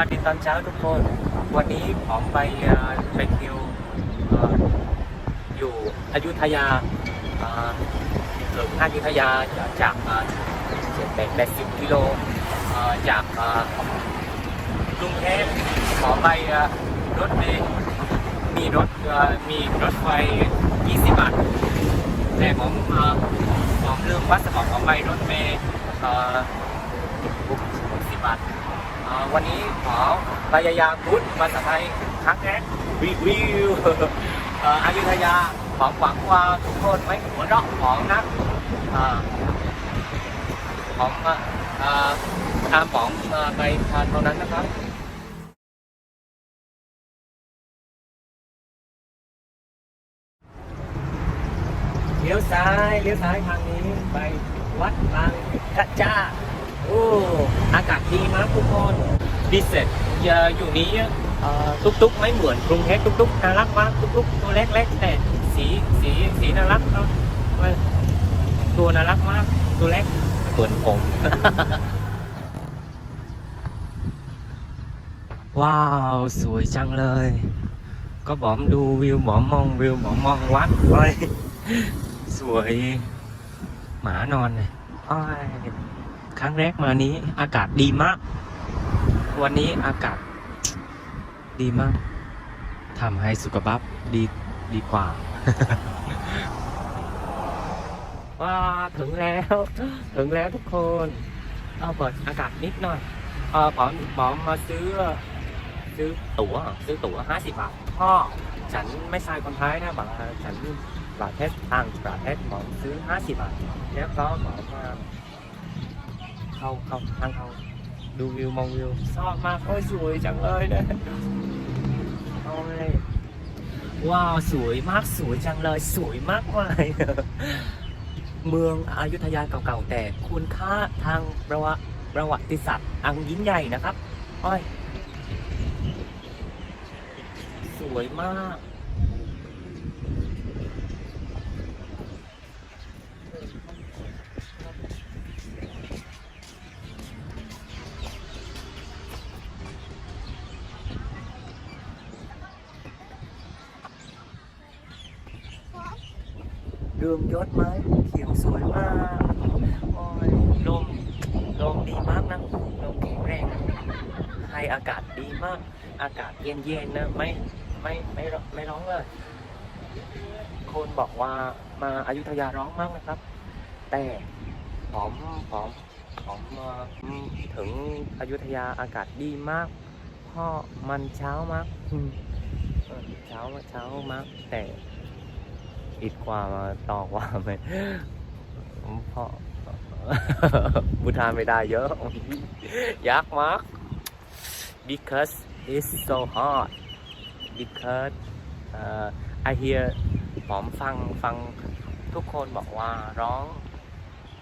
วัสดีตอนเช้าทุกคน วันนี้ผมไปเอ่อไปคิวเอ่ออยู่อยุธยาเอ่อถึงอยุธยาจากแปดแปดสิบกิโลจากกรุงเทพขอไปอรถเมล์มีรถมีรถไฟ 20 บาท แต่ผมเอ่อผมลืมพาสปอร์ตผมไปรถเมล์ บาทอ่าวันนี้ขอพยายามพูดภาษาไทยครั้งแรกรีวิวอ่ออยุธยาผมหวังว่าทุกคนไม่หัวเราะผมนะอ่าผมอะอ่าตามผมอ่าไปทานเท่านั้นนะครับเลี้ยวซ้ายเลี้ยวซ้ายทางนี้ไปวัดบางกระจ้า โอ้อากาศดีมากทุกคนดีเสร็จอย่าอยู่นี้เอ่อตุ๊กตุ๊กไม่เหมือนกรุงเทพตุ๊กตุ๊กน่ารักมากตุ๊กตุ๊กตัวเล็กๆแต่สีสีสีน่ารักเนาะตัวน่ารักมากตัวเล็กเหมือนผมว้าว สวยจังเลย ก็บอมดูวิวบอมมองวิวบอมมองวัดเฮ้ยสวย หมานอนเลยอ้าย ครั้งแรกมานี้ อากาศดีมาก วันนี้อากาศดีมากทำให้สุขภาพดีดีกว่า ว้าถึงแล้ว ถึงแล้วทุกคน เอาเปิดอากาศนิดหน่อยเออผมผมมาซื้อ ซื้อตั๋ว ซื้อตั๋วห้าสิบบาทพ่อฉันไม่ใช่คนไทยนะบอกว่ฉันประเทศต่างประเทศผมซื้อห้าสิบบาท แล้วก็บอกว่า เข้าเข้าทางเข้าดูวิวมองวิวชอบมากโอ้ยสวยจังเลยนะโอ้ยว้าวสวยมากสวยจังเลย สวยมากเลยเมืองอยุธยาเก่าๆแต่คุณค่าทางประวัติประวัติศาสตร์อันยิ่งใหญ่นะครับ อ้อย สวยมาก เรืองยศไม้เขียวสวยมากโอ้ยลมลมดีมากนะลมแข็งแรงนะให้อากาศดีมาก อากาศเย็นๆนะไม่ไม่ไม่ไม่ร้องเลยคนบอกว่ามาอายุทยาร้องมากนะครับ แต่ผมผมผมเอ่ออืมถึงอายุธยาอากาศดีมากเพราะมันเช้ามากเช้าเช้ามากแต่ อีกกว่ามาต่อกว่าไหมเพราะบูทานไม่ได้เยอะ ยากมาก because it's so hot because uh, I hear ผมฟังฟังทุกคนบอกว่าร้อง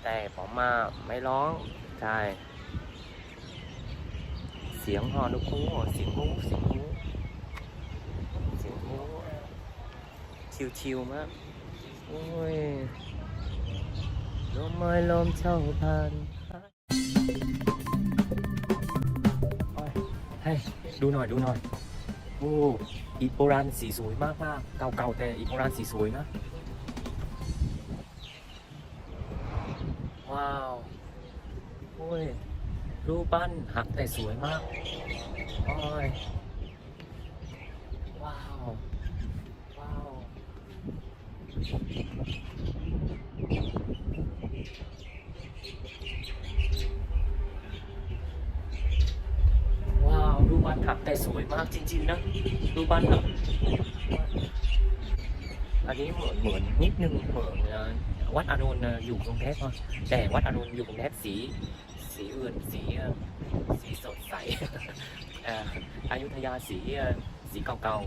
แต่ผมมาไม่ร้อง ใช่ เสียงฮอนุคูเสียงฮูเสียงฮูเสียงฮูชิวๆมาก โอ้ยลมไม้ลมเช่าผ่านโอ้ยให้ดูหน่อยดูหน่อยโอ้อีโบราณสีสวยมากมากๆเก่าๆแต่อีโบราณสีสวยนะ ว้าวโอ้ยรูปปั้นหักแต่สวยมากโอ้ย ว้าว ว้าว ว้าวรูปปั้นหักแต่สวยมากจริงๆนะรูปปั้นหักอันนี้เหมือนเหมือนนิดนึงเหมือนวัดอรุณน่ะอยู่กรุงเทพอะแต่วัดอรุณอยู่กรุงเทพสี สีอื่นสีสีสดใสอ่ออยุธยาสีสีเก่า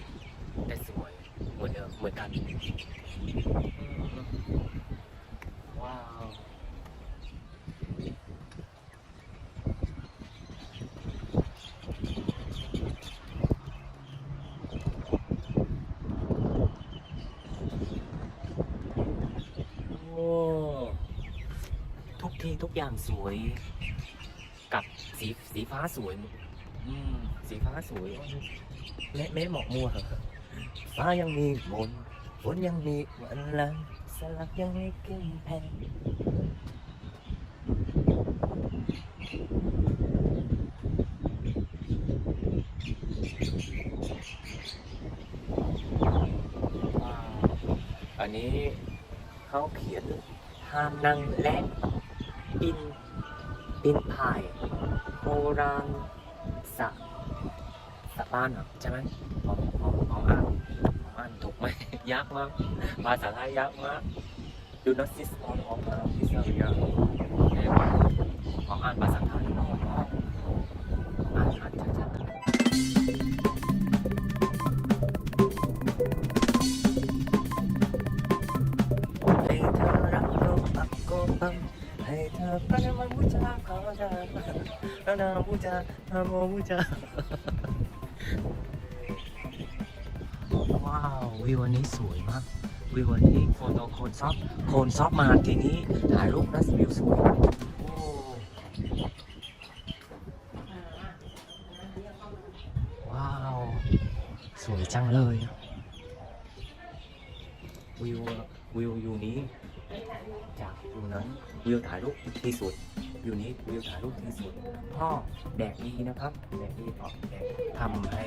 ๆแต่สวย เหมือนเดิมเหมือนกันอืมว้าวโอ้ทุกที่ทุกอย่างสวย กับสีสีฟ้าสวย อืม สีฟ้าสวยแม่แม่หมอกมัวเหรอ ฟ้ายังมีมนฝนยังมีวันลังสลักยังไม่ขึ้นแผ่นอันนี้เขาเขียนห้ามนั่งและปินปินพายโบราณสะสะบ้านเหรอใช่ไหมของของของอ่าง ถูกไหมยากมากภาษาไทยยากมาก Do not sit on on this area เอ้ยของอ่านภาษาไทยอ่านอ่านช้าๆให้เธอรักโลกปักโกปังให้เธอพระนามบูชาขอจะพระนามบูชาพระโมบูชา วิววันนี้สวยมากวิววันนี้โฟโต้โคนซอฟโคนซอฟมาทีนี้ถ่ายรูปนะวิวสวยว้าว สวยจังเลยวิววิวอยู่นี้ จากอยู่นั้นวิวถ่ายรูปที่สุดอยู่นี้วิวถ่ายรูปที่สุดพ่อแดดดีนะครับแดดดีพ่อแดดทำให้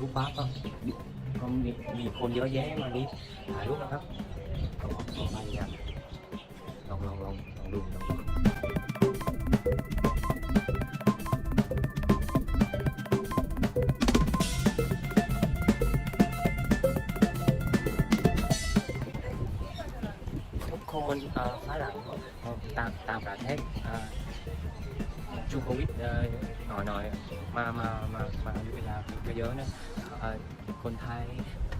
รูปบ้าก็ก็ มีมีคนเยอะแยะมานี้ถ่ายรูปนะครับลองลองไปยังลองลองลองลองดูลองดูทุกคนเอ่อฝรั่งเอ่อต่างต่างประเทศเอ่อช่วงโควิดเอ่อหน่อยหน่อยมามามามาเวลาเยอะๆนะ เอ่อคนไทย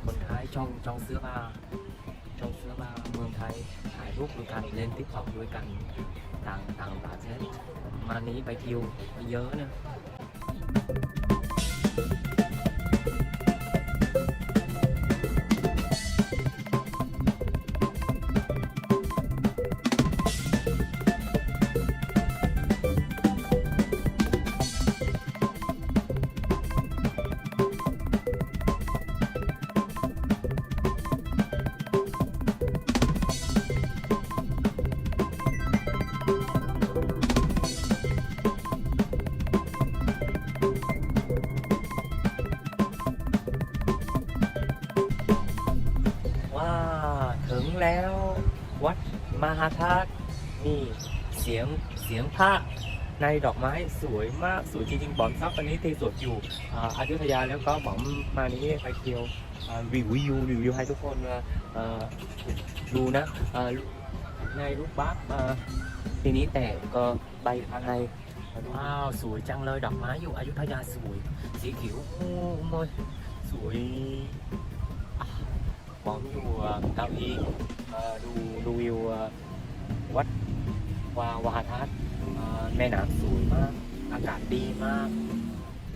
คนไทยช่องช่องเสื้อผ้าช่องเสื้อผ้าเมืองไทยถ่ายรูปด้วยกันเล่นทิกตอกด้วยกันต่างต่างประเทศมานี้ไปเที่ยวเยอะนะ แล้ว วัดมหาธาตุนี่เสียงเสียงภาคในดอกไม้สวยมากสวยจริงๆบอมซับอันนี้ที่สดอยู่อายุธยาแล้วก็บอมมานี้ไปเที่ยวอ่ารีวิววิวให้ทุกคนมาดูนะในรูปบัฟมาทีนี้แต่ก็ใบอะไรว้าวสวยจังเลยดอกไม้อยู่อยุธยาสวย สีเขียวโอ้ยสวย อมอยู่เก้าอี้ดูดูวิววัดวาวาทัศน์แม่น้ำสวยมาก อากาศดีมาก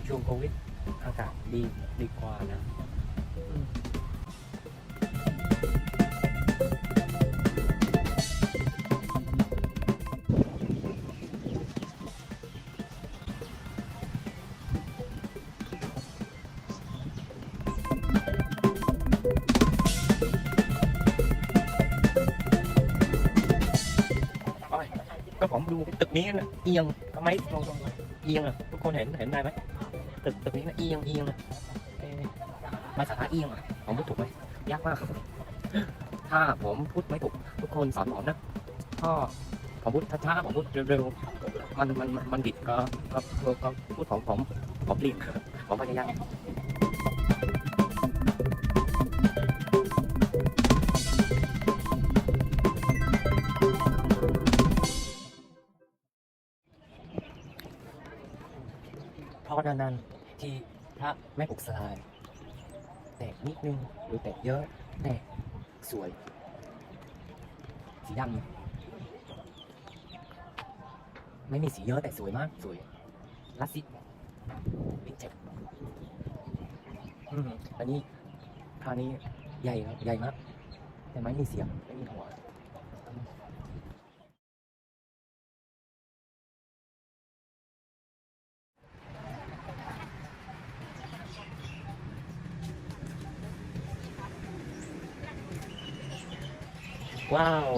ช่วงโควิดอากาศดีดีกว่านะ ดูตึกนี้นะเอียงทำไมลองลองเอียงอะทุกคนเห็นเห็นได้ไหมตึกตึกนี้นะเอียงเอียงอะภาษาเอียงอะผมพูดถูกไหมยากมากถ้าผมพูดไม่ถูกทุกคนสอนผมนะก็ผมพูดช้าๆผมพูดเร็วๆมันมันมันมันบิดก็ก็ก็พูดของผมผมเรียนผมพยายาม นั้นที่พระไม่ปลุกสลายแตกนิดนึงหรือแตกเยอะแตกสวย สีดำไม่มีสีเยอะแต่สวยมาก สวยลาสสิกวินเจอืมอันนี้คราวนี้ใหญ่ครับใหญ่มาก แต่ไม่มีเสียง ไม่มีหัว ว้าว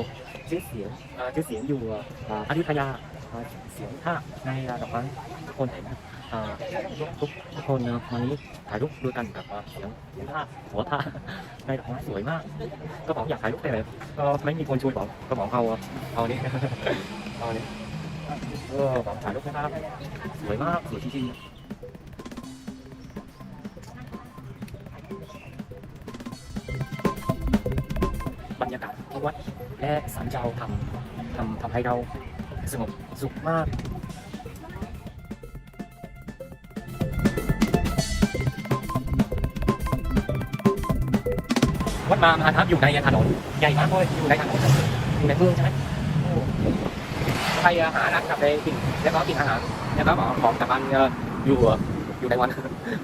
ชื่อเสียงชื่อเสียงอยู่อ่าอยุธยาเสียงท่าในดอกไม้ทุกคนเห็นนะอ่าทุกทุกคนนะวันนี้ถ่ายรูปด้วยกันกับเสียงเสียงท่าหัวท่าในดอกไม้สวยมาก ก็บอกอยากถ่ายรูปแต่ก็ไม่มีคนช่วยบอกก็บอกเอาเอานี่เอานี่เออบอกถ่ายรูปนะครับสวยมากสวยจริงๆ วัดและสันเจ้าทำทำทำให้เราสงบสุขมากวัดมามหาทัพอยู่ในถนนใหญ่มากเลยอยู่ในถนนอยู่ในเมืองใช่ไหมใครหาร้านกาแฟกินแล้วก็กินอาหารแล้วก็บอกของกลับบ้านอยู่อยู่ในวัน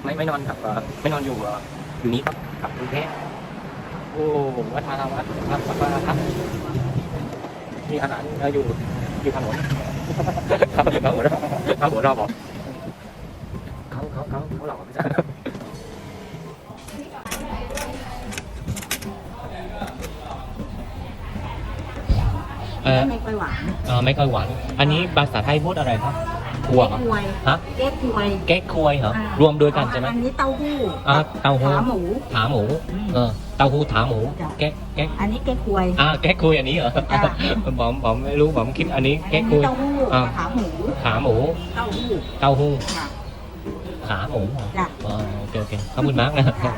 ไม่ไม่นอนกับไม่นอนอยู่เอ่ออยู่นี้ครับกับกรุงเทพ โอ้วัดมาวัดวัดวัดมาทัพมีอาหารเอ่อยู่อยู่ถนนเขาเขาหัวเราะเขาหัวเราะบอกเขาเขาเขาเขาหลอกไม่ใช่เออไม่ค่อยหวานเออไม่ค่อยหวาน อันนี้ภาษาไทยพูดอะไรครับ ถั่วเก๊กเหรอฮวยฮะ เก๊กฮวยเก๊กควยเหรอ อ่ารวมด้วยกันใช่ไหมอันนี้เต้าหู้อ่าเต้าหู้ขาหมูขาหมูอืมเออ เต้าหู้ขาหมู จ้ะ แก๊กแก๊กอันนี้เก๊กฮวย อ่าแก๊กควยอันนี้เหรอจ้ะ ผมผมไม่รู้ผมคิดอันนี้อันแก๊กคนี้วย เต้าหู้อ่า ขาหมู ขาหมู เต้าหู้เต้าหู้ ค่ะ ขาหมูเหรอจ้ะ อ๋อโอเคโอเคขอบคุณมากนะจ้ะ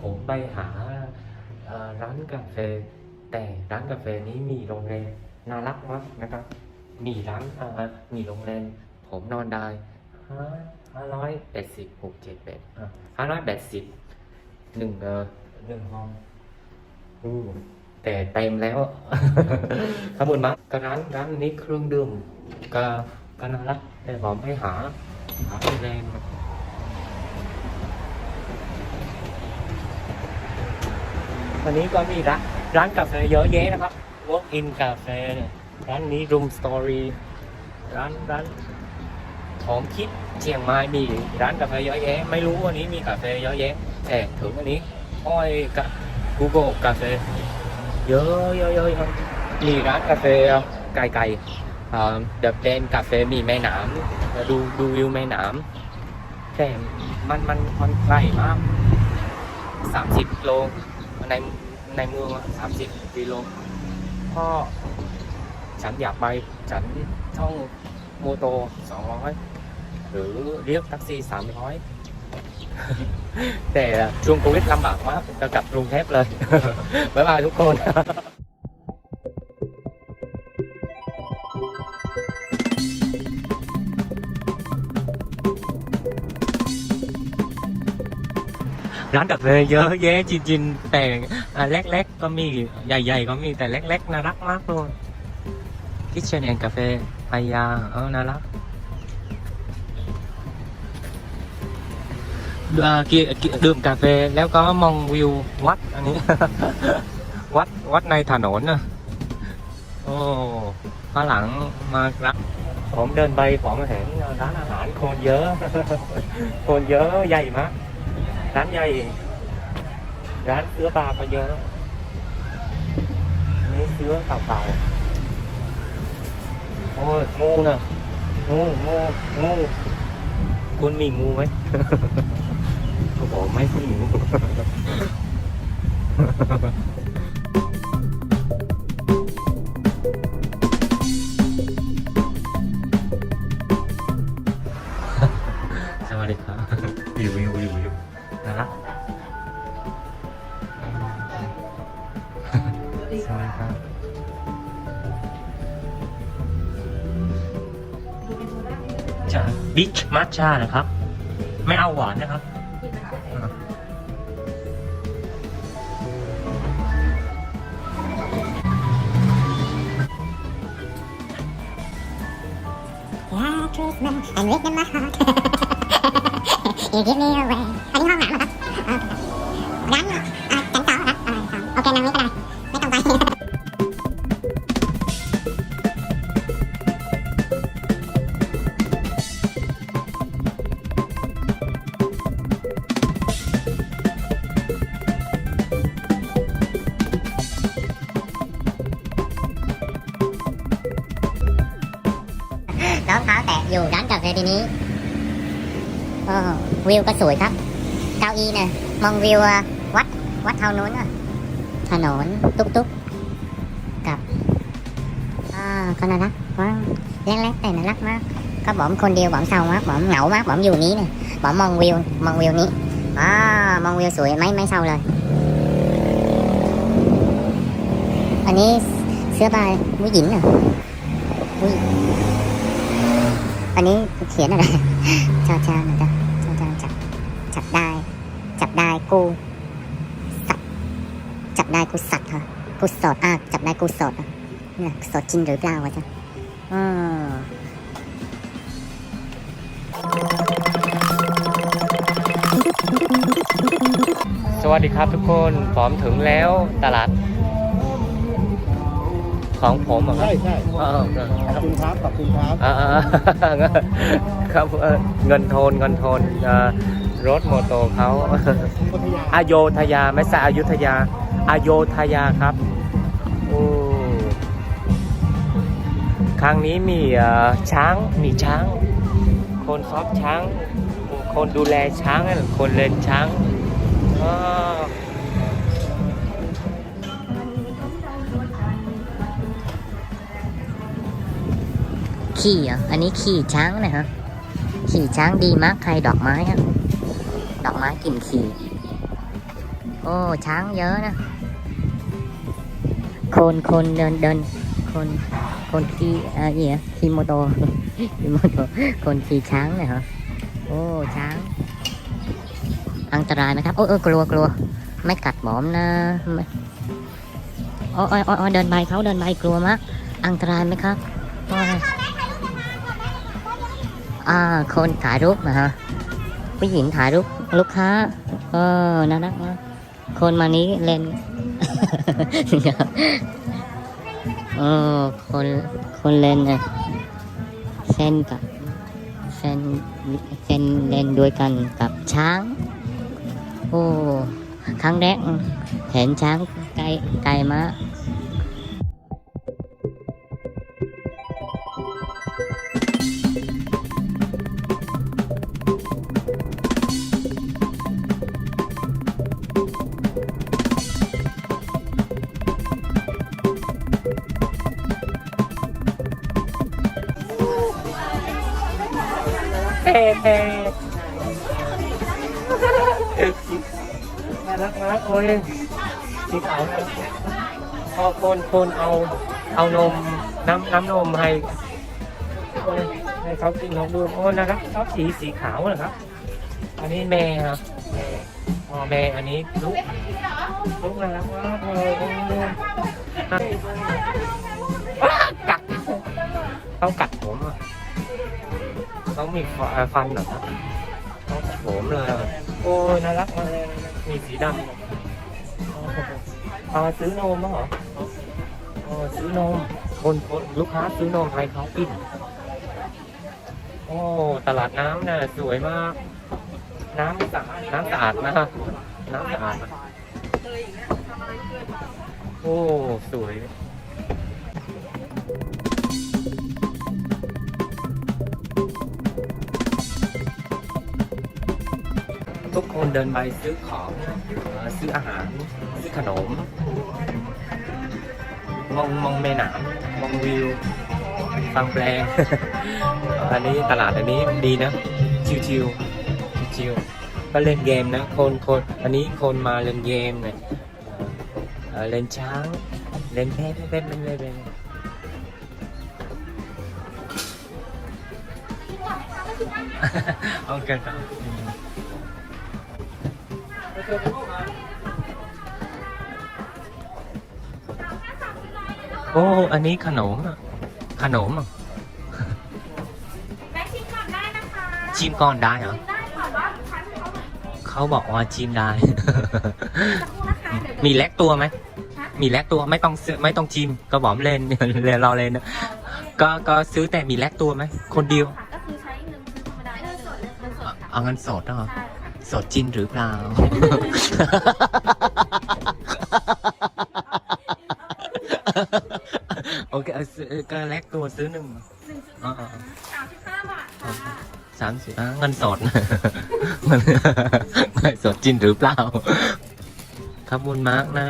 ผมไปหาเอ่อร้านกาแฟ แต่ร้านกาแฟนี้มีโรงแรม น่ารักมากนะครับ มีร้านเอ่อมีโรงแรมผมนอนได้ห้าห้าร้อยแปดสิบหกเจ็ดแปดห้าร้อยแปดสิบหนึ่งเอ่อหนึ่งห้องอืมแต่เต็มแล้วขอบคุณมากก็ร้านร้านนี้เครื่องดื่มก็ก็น่ารักแต่ผมไม่หาหาโรงแรมวันนี้ก็มีร้านร้านกาแฟเยอะแยะนะครับ Walk in กาแฟร้านนี้ Room Story ร้านร้านผมคิดเชียงใหม่มีร้านกาแฟเยอะแยะไม่รู้วันนี้มีกาแฟเยอะแยะแต่ถึงอันนี้อ้อยกับ Google กาแฟเยอะเยอะเยอะมีร้านกาแฟไกลๆเดอะเดนกาแฟมีแม่น้ำดูดูวิวแม่น้ำแต่มันมันมันไกลมากสามสิบโลในในเมืองสามสิบกิโล พ่อ ฉันอยากไป ฉันท่องโมโตสองร้อยหรือเรียกแท็กซี่สามร้อยแต่ช่วงโควิดลำบากมากจะกลับกรุงเทพเลย บ๊ายบายทุกคน ร้านกาแฟเยอะแยะจริงๆ แต่อ่าเล็กๆก็มีใหญ่ๆ ก็มีแต่เล็กๆ น่ารักมากเลยคิทเชนแอนกาแฟพายาเออน่ารักอ่ากิกิดื่มกาแฟแล้วก็มองวิววัดอันนี้ วัดวัดในถนนนะโอ้ข้างหลังมาครับผมเดินไปผมเห็นร้านอาหารคนเยอะ คนเยอะใหญ่มาก ร้านใหญ่ ร้านเสื้อปลาก็เยอะอันนี่เสื้อเก่าๆโอ้ยงูนะงูงูงูคุณมีงูไหมเขาบอกไม่มีงู จะบิชมัทชานะครับ ไม่เอาหวานนะครับอ่า Yeah, treatment and with in my heart. you give me away. ทีนี้โอ้วิวก็สวยครับ เก้าอี้เนี่ยมองวิววัดวัดเท่านู้นอะถนนตุ๊กตุ๊กกับอ่าก็น่ารักว้าวเล็กๆแต่น่ารักมากก็บอมคนเดียวบอมเศร้ามากบอมเหงามากบอมอยู่นี้เนี่ยบอมมองวิวมองวิวนี้อ่ามองวิวสวยไม่ไม่เศร้าเลย อันนี้เสื้อผ้าผู้หญิงเหรอผู้หญิง อันนี้เขียนอะไรชาชาหน่อยจ้ะชาชาจับจับได้ จับได้กูสัตว์จับได้กูสัตว์ค่ะกูสดอะจับได้กูสดอะเนี่ยสดจริงหรือเปล่าวะจ๊ะอืมสวัสดีครับทุกคนผมถึงแล้วตลาด ของผมเหรอครับใช่ใช่เออเออขอบคุณครับขอบคุณครับอ่าๆครับเออเงินโทนเงินโทนเอ่อรถโมโตเขา พัทยาอโยธยาไม่ใช่อยุธยาอโยธยาครับโอ้ครั้งนี้มีเอ่อช้างมีช้าง คนซอบช้าง คนดูแลช้างนั่นคนเล่นช้าง ขี่อะอันนี้ขี่ช้างนะฮะขี่ช้างดีมากใครดอกไม้ฮะดอกไม้กลิ่นขี่โอ้ช้างเยอะนะคนคนเดินเดินคนคนขี่อะไรเนี่ยขี่โมโตขี่โมโตคนขี่ช้างเนี่ยเหรอโอ้ช้างอันตรายไหมครับโอ้เออกลัวกลัวไม่กัดหมอมนะโอ้โอ้ยโอ้ยเดินไปเขาเดินไปกลัวมากอันตรายไหมครับ อ่า คนถ่ายรูปนะฮะผู้หญิงถ่ายรูปลูกค้า เออน่ารักมากคนมานี้เล่นเออคนคนเล่นนี่ยเส้นกับเส้นเส้นเล่นด้วยกันกับช้าง โอ้ ครั้งแรกเห็นช้างไกลไกลมาก เฮ้เฮ้น่ารักมากโอ้ยสีขาวนะพอคนคนเอา เอานมน้ำน้ำนมให้โอ้ยให้เขากินนมดูโอ้นะครับชอบสีสีขาวเหรอครับ อันนี้แม่ครับแม่อ๋อแม่อันนี้ลูกลูกน่ารักมากเลยต้อ้ากัดเขากัดผม อะเขามีฟันเหรอครับเขาโฉมเลย โอ้ยน่ารักมากเลย มีสีดำเอาซื้อนมมั้งเหรอเออซื้อนมคนคนลูกค้าซื้อนมให้เขากิน โอ้ ตลาดน้ำน่ะสวยมาก น้ำสะอาดน้ำสะอาดมากน้ำสะอาด โอ้ สวย ทุกคนเดินไปซื้อของเอ่อซื้ออาหาร ซื้อขนม มองมองแม่น้ำมองวิว ฟังเพลง อันนี้ตลาดอันนี้ดีนะ ชิวชิวๆชิวๆก็เล่นเกมนะ คนคนอันนี้คนมาเล่นเกมเนี่ยเอ่อเล่นช้าง เล่นแพ้เล่นเล่นเล่นเล่นโอเคครับ โอ้ อันนี้ขนมอะขนมอะแม็กชิมก่อนได้นะคะชิมก่อนได้เหรอชิมได้ก่อนว่าลูกค้าที่เขาแบบเขาบอกว่าชิมได้ สักครู่นะคะเดี๋ยวมีแลกตัวไหมฮะมีแลกตัวไม่ต้องซื้อไม่ต้องชิมก็บอกเล่น เล่นเราเล่นนะก็ก็ซื้อแต่มีแลกตัวไหม คนเดียว ค่ะก็คือใช้เงินซื้อธรรมดาเงินสดเงินสดค่ะเอาเงินสดเหรอ ใช่ค่ะ สดจริงหรือเปล่า โอเคเอาซื้อก็แลกตัวซื้อหนึ่งหนึ่งชุดอ่าสามสิบห้าบาทสามสิบเงินสดเงินเงินสดจริงหรือเปล่าขอบคุณมากนะ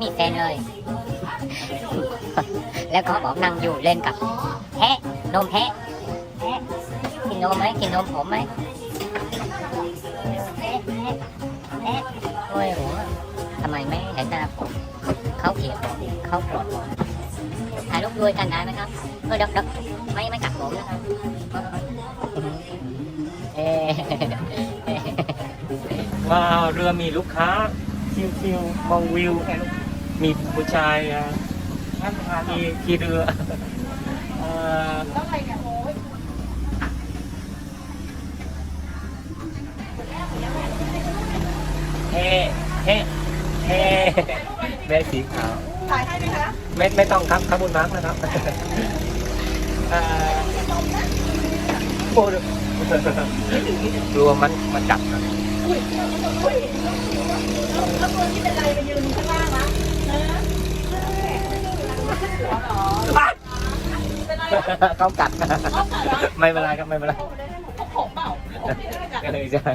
มไม่มีแฟนเลย แล้วเขาบอกนั่งอยู่เล่นกับแพะนมแพะแพะกินนมไหมกินนมผมไหมแพะแพะแพะโอ้ยโหทำไมไม่เห็นหน้าผมเขาเกลียดผมเขาโกรธผมถ่ายรูปด้วยกันได้ไหมครับเออเด็กๆไม่ไม่กัดผมนะครับเอ๊ว้าวเรือมีลูกค้าชิวๆมองวิว มีผู้ชายอะขี่ขี่เรือเอ่อต้องอะไรเนี่ยโอ้ยเฮ้เฮ้เฮ้แม่สีขาวถ่ายให้ไหมคะไม่ไม่ต้องครับครับบุญมากนะครับเอ่อโอ้ยกลัวมันมันจับนะแล้วมือที่เป็นอะไรไปยืนข้างล่างนะเออหัวเหรอเป็นอะไรเขากัดเขากัดเหรอไม่เป็นไรครับไม่เป็นไรเขาผมเปล่าผมที่ได้กัดก็เลยใช่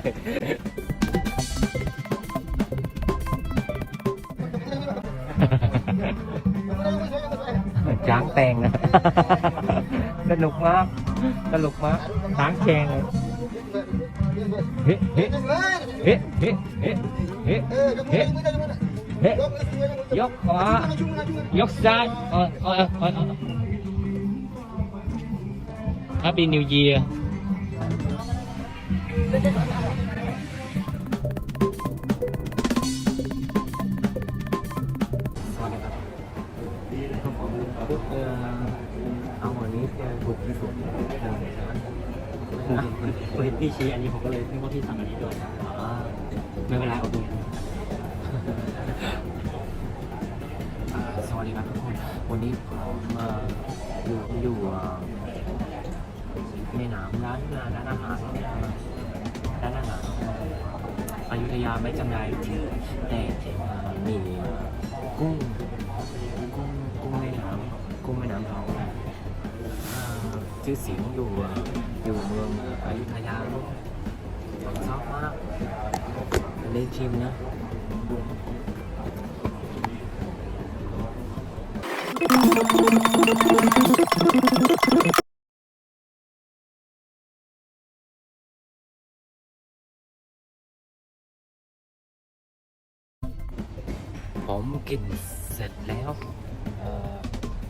ช้างแตงนะสนุกมากสนุกมากช้างแชงเลยเฮ้เฮ้เฮ้เฮ้เฮ้เฮ้ ยกขวายกซ้ายเออเออเออฮับนิวเยียรเอาหัวนี้แกบุกที่สุดเห็นพี่ชี้อันนี้ผมก็เลยพี่ว่าที่สั่งอันนี้ด้วยไม่เป็นไรเอาตรงณ ดีครับทุกคน วันนี้ผมมาอยู่อยู่ในหนามร้านร้านอาหารร้านอาหารอยุธยาไม่จำได้แต่อ่ามีกุ้งกุ้งกุ้งแม่น้ำกุ้งแม่น้ำเขาชื่อเสียงอยู่อยู่เมืองอยุธยาชอบมากเล่นชิมนะ ผมกินเสร็จแล้ว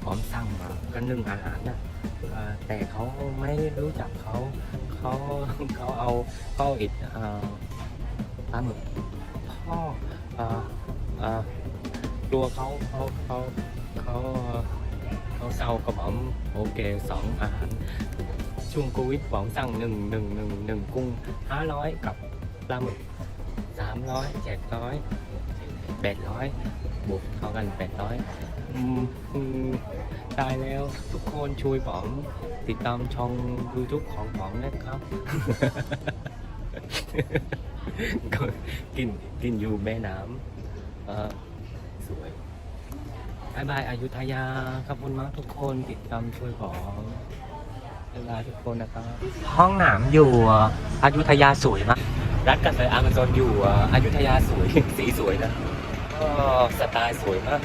ผมสั่งมาก็นึ่งอาหารนะเอ่อแต่เขาไม่รู้จักเขาเขาเขาเอาเขาอิดปลาหมึกพ่อเอ่อเอ่อกลัวเขาเขาเขา เขาเขาเศร้ากับผมโอเคสองอาหารช่วงโควิดผมสั่งหนึ่งหนึ่งหนึ่งหนึ่งกุ้งห้าร้อยกับปลาหมึกสามร้อยเจ็ดร้อยแปดร้อยบวกเท่ากันแปดร้อยตายแล้วทุกคนช่วยผมติดตามช่อง YouTube ของผมนะครับ กินกินอยู่แม่น้ำสวย บายบายอายุทยา ขอบคุณมากทุกคนติดตามช่วยผมบายบาทุกคนนะครับ ห้องหนามอยู่อายุทยาสวยมากร้านกาแฟอเมซอนอยู่อายุทยาสวย สีสวยนะก็สไตล์สวยมาก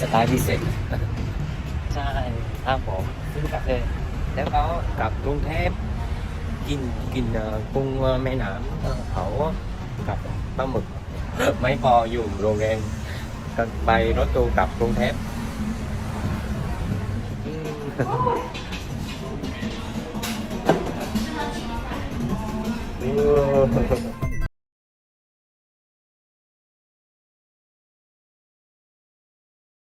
สไตล์พิเศษใช่ครับผมซื้อกาแฟแล้วก็กลับกรุงเทพกินกินกุ้งแม่น้ำเอ่อเผากับปลาหมึกไม่พออยู่โรงแรม cân bay nó tu tập luôn thép Whoa.